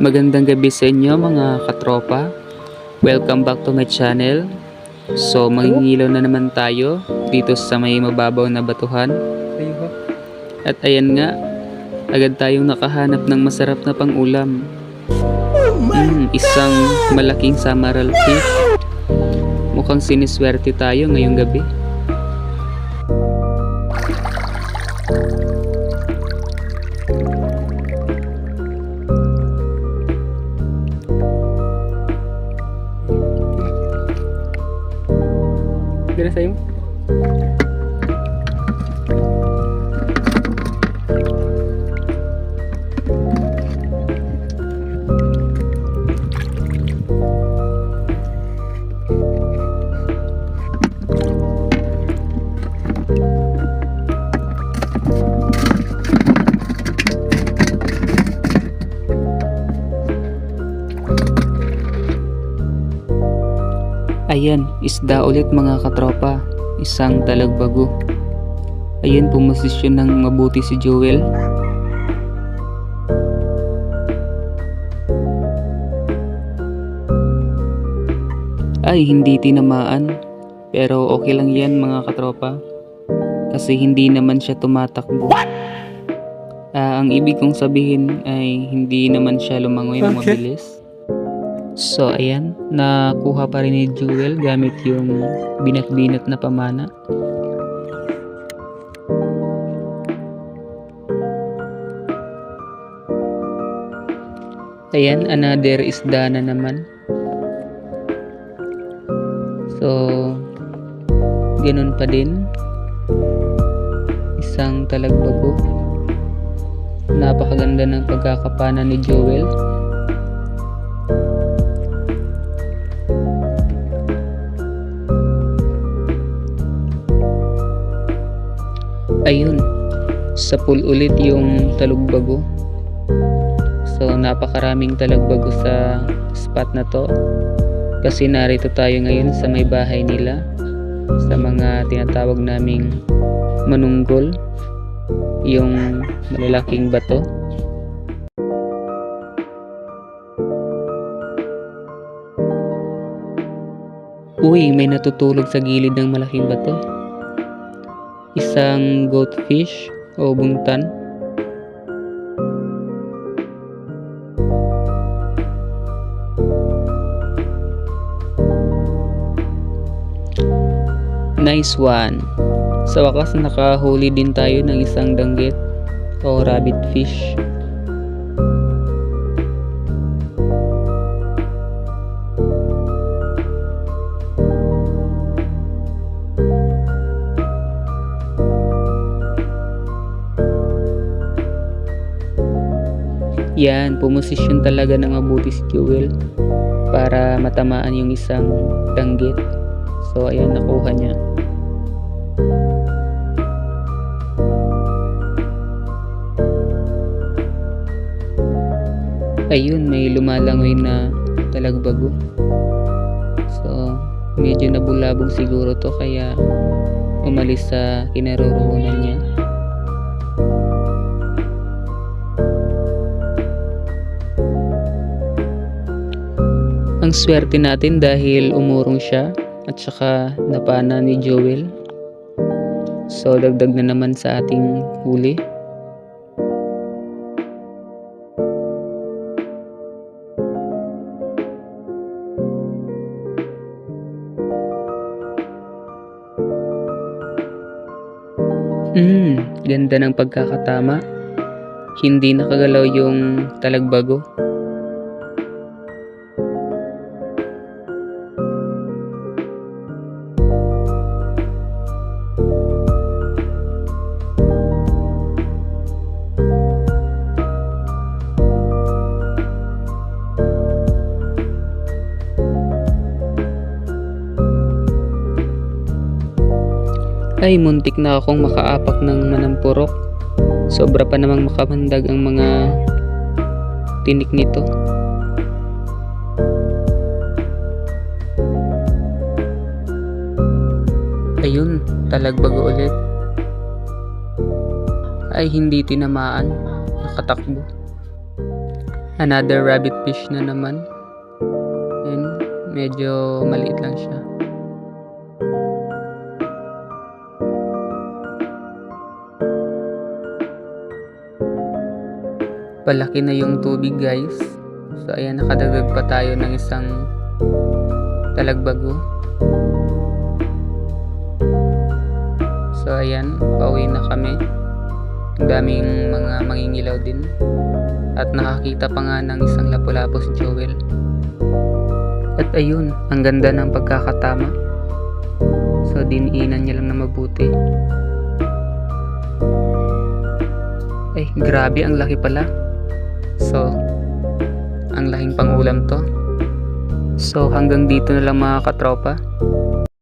Magandang gabi sa inyo mga katropa. Welcome back to my channel. So, mangingilaw na naman tayo dito sa may mababaw na batuhan. At ayan nga, agad tayong nakahanap ng masarap na pangulam. Mm, isang malaking samaral fish. Mukhang siniswerte tayo ngayong gabi. The same. Ayan, isda ulit mga katropa. Isang talagbago. Ayan, pumosisyon ng mabuti si Joel. Ay, hindi tinamaan. Pero okay lang yan mga katropa. Kasi hindi naman siya tumatakbo. Ah, ang ibig kong sabihin ay hindi naman siya lumangoy ng Okay. mabilis. So, ayan, nakuha pa rin ni Jewel gamit yung binat-binat na pamana. Ayan, another isda na naman. So, ganun pa din. Isang talagbago. Napakaganda ng pagkakapana ni Joel. Ayun, sa pool ulit yung talugbago. So napakaraming talagbago sa spot na to. Kasi narito tayo ngayon sa may bahay nila. Sa mga tinatawag naming manunggol. Yung malalaking bato. Uy, may natutulog sa gilid ng malaking bato. Isang goatfish o buntan. Nice one. Sa wakas nakahuli din tayo ng isang danggit o rabbit fish. Yan, pumosisyon talaga ng mabuti si Jewel para matamaan yung isang danggit. So, ayan, nakuha niya. Ayun, may lumalangoy na talagbago. So, medyo nabulabog siguro to kaya umalis sa kinaroroonan niya. Ang swerte natin dahil umurong siya at saka napana ni Joel. So dagdag na naman sa ating huli. Hmm, ganda ng pagkakatama. Hindi nakagalaw yung talagbago. Ay, muntik na akong makaapak ng manampurok. Sobra pa namang makamandag ang mga tinik nito. Ayun, talagbago ulit. Ay, hindi tinamaan. Nakatakbo. Another rabbit fish na naman. Yun, medyo maliit lang siya. Palaki na yung tubig guys. So ayan, nakadagdag pa tayo ng isang talagbago. So ayan, pauwi na kami. Daming mga mangingilaw din. At nakakita pa nga ng isang lapu-lapu si Joel. At ayun, ang ganda ng pagkakatama. So diniinan niya lang na mabuti. Ay, grabe ang laki pala. So, ang laking pangulam to. So hanggang dito na lang mga katropa.